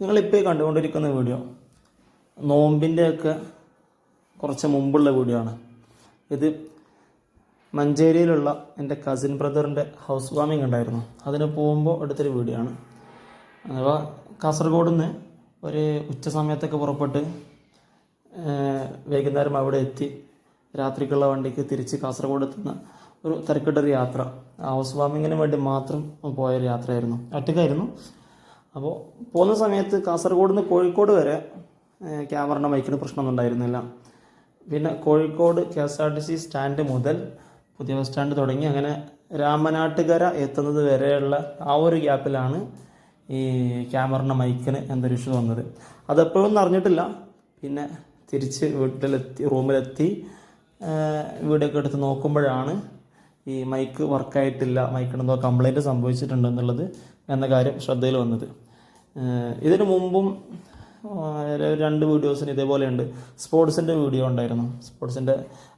നിങ്ങളിപ്പോൾ കണ്ടുകൊണ്ടിരിക്കുന്ന വീഡിയോ നോമ്പിന്റെയൊക്കെ കുറച്ച് മുമ്പുള്ള വീഡിയോ ആണ്. ഇത് മഞ്ചേരിയിലുള്ള എന്റെ കസിൻ ബ്രദറിന്റെ ഹൗസ് വാമിംഗ് ഉണ്ടായിരുന്നു. അതിന് പോകുമ്പോൾ എടുത്തൊരു വീഡിയോ ആണ്. അഥവാ കാസർഗോഡ് നിന്ന് ഒരു ഉച്ച സമയത്തൊക്കെ പുറപ്പെട്ട് വൈകുന്നേരം അവിടെ എത്തി രാത്രിക്കുള്ള വണ്ടിക്ക് തിരിച്ച് കാസർഗോഡ് എത്തുന്ന ഒരു തിരക്കിട്ടൊരു യാത്ര. ഹൗസ് വാമിങ്ങിന് വേണ്ടി മാത്രം പോയൊരു യാത്രയായിരുന്നു. ഒറ്റയ്ക്കായിരുന്നു. അപ്പോൾ പോകുന്ന സമയത്ത് കാസർഗോഡ് നിന്ന് കോഴിക്കോട് വരെ ക്യാമറയുടെ മൈക്കിന് പ്രശ്നമൊന്നും ഉണ്ടായിരുന്നില്ല. പിന്നെ Kozhikode K S R T C stand മുതൽ പുതിയ ബസ് സ്റ്റാൻഡ് തുടങ്ങി അങ്ങനെ രാമനാട്ടുകര എത്തുന്നത് വരെയുള്ള ആ ഒരു ഗ്യാപ്പിലാണ് ഈ ക്യാമറിന്റെ മൈക്കിന് എന്തൊരു ഇഷ്യൂ വന്നത്. അതെപ്പോഴൊന്നും അറിഞ്ഞിട്ടില്ല. പിന്നെ തിരിച്ച് വീട്ടിലെത്തി റൂമിലെത്തി വീഡിയോ ഒക്കെ എടുത്ത് നോക്കുമ്പോഴാണ് ഈ മൈക്ക് വർക്കായിട്ടില്ല മൈക്കിന് എന്തോ കംപ്ലൈന്റ് സംഭവിച്ചിട്ടുണ്ട് എന്നുള്ളത് എന്ന കാര്യം ശ്രദ്ധയിൽ വന്നത്. ഇതിനു മുമ്പും രണ്ട് വീഡിയോസിന് ഇതേപോലെയുണ്ട്. സ്പോർട്സിന്റെ വീഡിയോ ഉണ്ടായിരുന്നു. സ്പോർട്സിന്റെ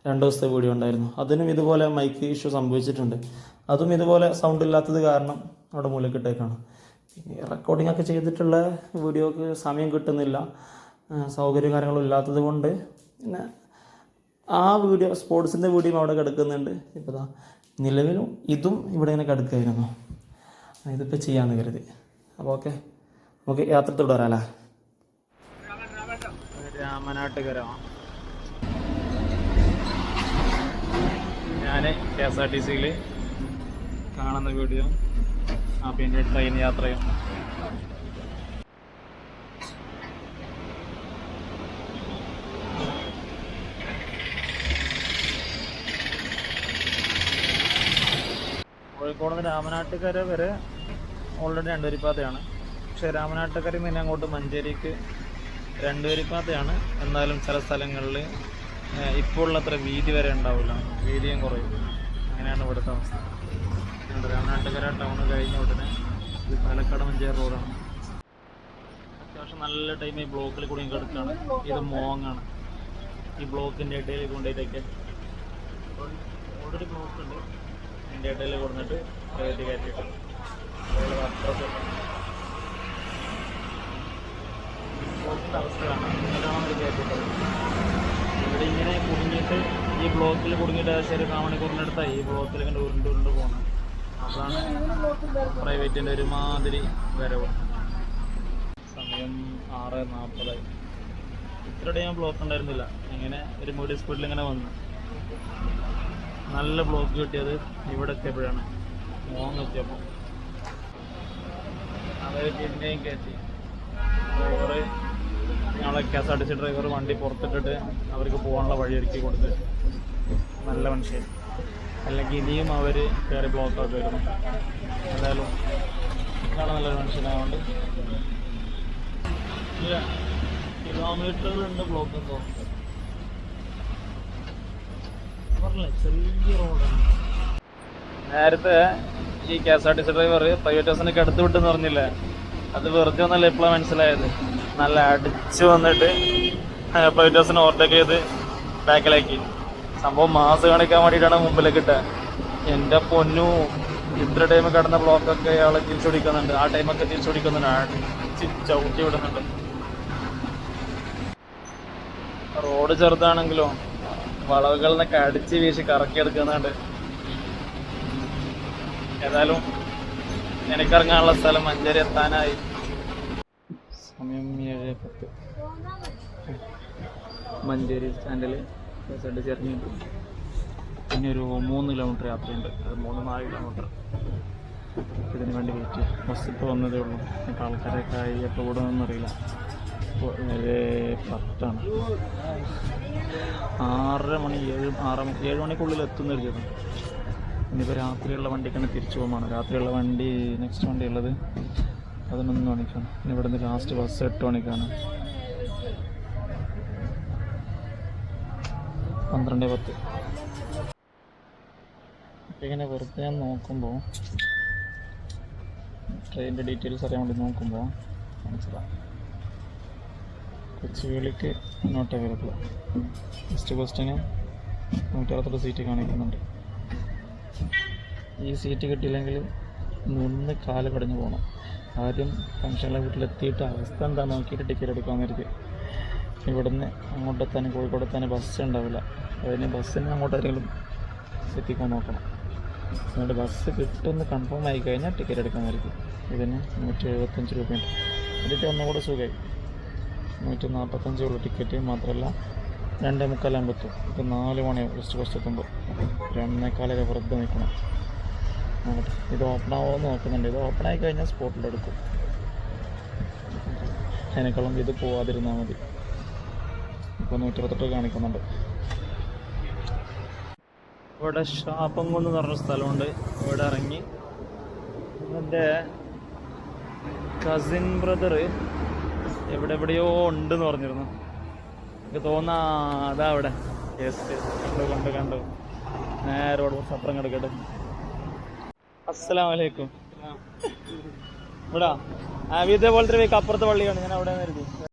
രണ്ട് ദിവസത്തെ വീഡിയോ ഉണ്ടായിരുന്നു. അതിനും ഇതുപോലെ മൈക്ക് ഇഷ്യൂ സംഭവിച്ചിട്ടുണ്ട്. അതും ഇതുപോലെ സൗണ്ട് ഇല്ലാത്തത് കാരണം അവിടെ മൂലക്കിട്ടേക്കാണ്. റെക്കോർഡിംഗ് ഒക്കെ ചെയ്തിട്ടുള്ള വീഡിയോക്ക് സമയം കിട്ടുന്നില്ല. സൗകര്യ കാര്യങ്ങളും ഇല്ലാത്തത് കൊണ്ട് പിന്നെ ആ വീഡിയോ സ്പോർട്സിന്റെ വീഡിയോ അവിടെ കിടക്കുന്നുണ്ട്. ഇപ്പോൾ ദാ നിലവിലും ഇതും ഇവിടെ ഇങ്ങനെ കിടക്കുകയായിരുന്നു ഇതിപ്പോൾ ചെയ്യാമെന്ന് കരുതി. അപ്പോൾ ഓക്കെ നമുക്ക് യാത്ര രാമനാട്ടുകര ഞാൻ കെ എസ് ആർ ടി സിയിൽ കാണുന്ന വീഡിയോ ആ പിന്നെ ട്രെയിൻ യാത്രയും. കോഴിക്കോട് നിന്ന് രാമനാട്ടുകര വരെ ഓൾറെഡി രണ്ടുവരിപ്പാതയാണ് പക്ഷേ രാമനാട്ടുകരയിൽ നിന്ന് അങ്ങോട്ട് മഞ്ചേരിക്ക് രണ്ടുപേരിപ്പാതയാണ് എന്നാലും ചില സ്ഥലങ്ങളിൽ ഇപ്പോൾ ഉള്ളത്ര വീതി വരെ ഉണ്ടാവില്ല. വീതിയും കുറയും. അങ്ങനെയാണ് ഇവിടുത്തെ അവസ്ഥ. രാമനാട്ടുകര ടൗൺ കഴിഞ്ഞ ഉടനെ പാലക്കാട് മഞ്ചേരി റോഡാണ് അത്യാവശ്യം നല്ല ടൈം ഈ ബ്ലോക്കിൽ കൂടി കിടക്കുകയാണ് ഇത് മോങ്ങാണ് ഈ ബ്ലോക്കിന്റെ ഇടയിൽ കൊണ്ടുപോയിട്ടൊക്കെ. ഓൾറെഡി ബ്ലോക്ക് അതിന്റെ ഇടയിൽ കൊടുത്തിട്ട് കയറ്റി കയറ്റിയിട്ട്. ബ്ലോക്കിന്റെ അവസ്ഥയാണ്. ഇതാണ് ഇവിടെ ഇങ്ങനെ കുടുങ്ങിയിട്ട് ഈ ബ്ലോക്കിൽ കുടുങ്ങിയിട്ട് ഒരു കാമണിക്കൂറിനടുത്തായി ഈ ബ്ലോക്കിൽ ഇങ്ങനെ ഉരുണ്ട് ഉരുണ്ട് പോകുന്നത് അതാണ് പ്രൈവറ്റിന്റെ ഒരുമാതിരി വരവ്. സമയം ആറ് നാൽപ്പതായി ഇത്രയുടെ ഞാൻ ബ്ലോക്ക് ഉണ്ടായിരുന്നില്ല. ഇങ്ങനെ ഒരു മീഡിയം സ്പീഡിൽ ഇങ്ങനെ വന്നു. നല്ല ബ്ലോക്ക് കിട്ടിയത് ഇവിടെ എത്തിയപ്പോഴാണ്. മോങ് എത്തിയപ്പോൾ അവർ പിന്നെയും കയറ്റി ഡ്രൈവർ ഞങ്ങളെ K S R T C driver വണ്ടി പുറത്തിട്ടിട്ട് അവർക്ക് പോകാനുള്ള വഴി ഒരുക്കി കൊടുത്ത്. നല്ല മനുഷ്യൻ അല്ലെങ്കിൽ ഇനിയും അവർ കയറി ബ്ലോക്ക് ആക്കി വരുന്നു എന്തായാലും ഇതാണ് നല്ലൊരു മനുഷ്യനായതുകൊണ്ട് കിലോമീറ്ററുകളുണ്ട് ബ്ലോക്ക് റോഡാണ് നേരത്തെ ഈ K S R T C driver private ബസ്സിനൊക്കെ അടുത്ത് വിട്ടെന്ന് പറഞ്ഞില്ലേ? അത് വെറുതെ ഒന്നല്ല ഇപ്പോഴാണ് മനസ്സിലായത്. നല്ല അടിച്ചു വന്നിട്ട് പ്രൈവറ്റ് ബസ്സിനെ ഓവർടേക്ക് ചെയ്ത് ബാക്കിലാക്കി സംഭവം മാസ് കാണിക്കാൻ വേണ്ടിയിട്ടാണ് മുമ്പിലേക്ക് ഇട്ടത് എന്റെ പൊന്നു ഇത്ര ടൈം കിടന്ന ബ്ലോക്കൊക്കെ അയാളെ തിരിച്ചുപിടിക്കുന്നുണ്ട് ആ ടൈമൊക്കെ തിരിച്ചുപിടിക്കുന്നുണ്ട് അടിച്ച് ചവിട്ടി വിടുന്നുണ്ട്. റോഡ് ചെറുതാണെങ്കിലോ? വളവുകളിൽ നിന്നൊക്കെ അടിച്ച് വീശി കറക്കി എടുക്കുന്നുണ്ട് ഏതായാലും എനിക്കിറങ്ങാനുള്ള സ്ഥലം മഞ്ചേരി എത്താനായി. സമയം ഏഴ് പത്ത്. മഞ്ചേരി സ്റ്റാൻഡിൽ ബസ് അടിച്ച് ഇറങ്ങിയിട്ട് പിന്നെ ഒരു മൂന്ന് കിലോമീറ്റർ യാത്രയുണ്ട്. അത് മൂന്ന് നാല് കിലോമീറ്റർ. ഇതിന് വേണ്ടി വെയിറ്റ്. ബസ് ഇപ്പോൾ വന്നതേ ഉള്ളൂ. ആൾക്കാരൊക്കെ ആയി എപ്പോൾ വിടുമെന്ന് അറിയില്ല. പത്താണ്. ആറര മണി ഏഴ് ആറ് ഏഴ് മണിക്കുള്ളിൽ എത്തുന്ന ഒരു ചേട്ടൻ ഇനിയിപ്പോൾ രാത്രിയുള്ള വണ്ടിക്കാണ് തിരിച്ചു പോകുമ്പോൾ രാത്രിയുള്ള വണ്ടി നെക്സ്റ്റ് വണ്ടി ഉള്ളത് പതിനൊന്ന് മണിക്കാണ്. ഇനി ഇവിടുന്ന് ലാസ്റ്റ് ബസ് എട്ട് മണിക്കാണ്. പന്ത്രണ്ട് പത്ത്. ഇങ്ങനെ വെറുതെ ഞാൻ നോക്കുമ്പോൾ ട്രെയിനിന്റെ ഡീറ്റെയിൽസ് അറിയാൻ വേണ്ടി നോക്കുമ്പോൾ മനസ്സിലാവും. കൊച്ചുവേളിക്ക് നോട്ട് അവൈലബിൾ ഫസ്റ്റ് കോസ്റ്റിന് നൂറ്റി അറുപത്തെട്ട് സീറ്റ് കാണിക്കുന്നുണ്ട്. ഈ സീറ്റ് കിട്ടിയില്ലെങ്കിൽ നിന്ന് കാൽ കടഞ്ഞു പോകണം ആദ്യം ഫംഗ്ഷനിലെ വീട്ടിലെത്തിയിട്ട് അവസ്ഥ എന്താ നോക്കിയിട്ട് ടിക്കറ്റ് എടുക്കാമെന്നിരിക്കും ഇവിടുന്ന് അങ്ങോട്ടെത്താൻ കോഴിക്കോടെത്താൻ ബസ് ഉണ്ടാവില്ല. അതിന് ബസ്സിന് അങ്ങോട്ടെങ്കിലും എത്തിക്കാൻ നോക്കണം. എന്നിട്ട് ബസ് കിട്ടുമെന്ന് കൺഫേം ആയി കഴിഞ്ഞാൽ ടിക്കറ്റ് എടുക്കാമായിരിക്കും ഇതിന് നൂറ്റി എഴുപത്തഞ്ച് രൂപയുണ്ട്. എന്നിട്ട് ഒന്നുകൂടെ സുഖമായി. നൂറ്റി നാൽപ്പത്തഞ്ച് ഉള്ളൂ ടിക്കറ്റ് മാത്രമല്ല രണ്ടേ മുക്കാലാകുമ്പോൾ ഇപ്പം നാല് മണിയാവും കുറച്ച് ഫസ്റ്റ് എത്തുമ്പോൾ രണ്ടേക്കാലൊക്കെ വെറുതെ നിൽക്കണം ഇത് ഓപ്പൺ ആവുമെന്ന് നോക്കുന്നുണ്ട്. ഇത് ഓപ്പൺ ആയി കഴിഞ്ഞാൽ സ്പോട്ടിൽ എടുക്കും. അതിനേക്കാളും ഇത് പോവാതിരുന്നാൽ മതി. ഇപ്പോൾ നൂറ്റി ഇരുപത്തെട്ട് കാണിക്കുന്നുണ്ട്. ഇവിടെ ഷാപ്പം കൊണ്ട് പറഞ്ഞ സ്ഥലമുണ്ട്. ഇവിടെ ഇറങ്ങി. എന്റെ കസിൻ ബ്രദർ എവിടെ എവിടെയോ ഉണ്ട് എന്ന് പറഞ്ഞിരുന്നു. എനിക്ക് തോന്നാ അതാ അവിടെ. യെസ് കണ്ടു കണ്ടു കണ്ടു. നേരെ റോഡ് സത്രം കിടക്കട്ടെ അസ്സലാമലൈക്കും. ഇവിടെ ആ ഇതേപോലത്തെ വീക്ക് അപ്പുറത്തെ പള്ളിയാണ്. ഞാൻ അവിടെ നിന്ന്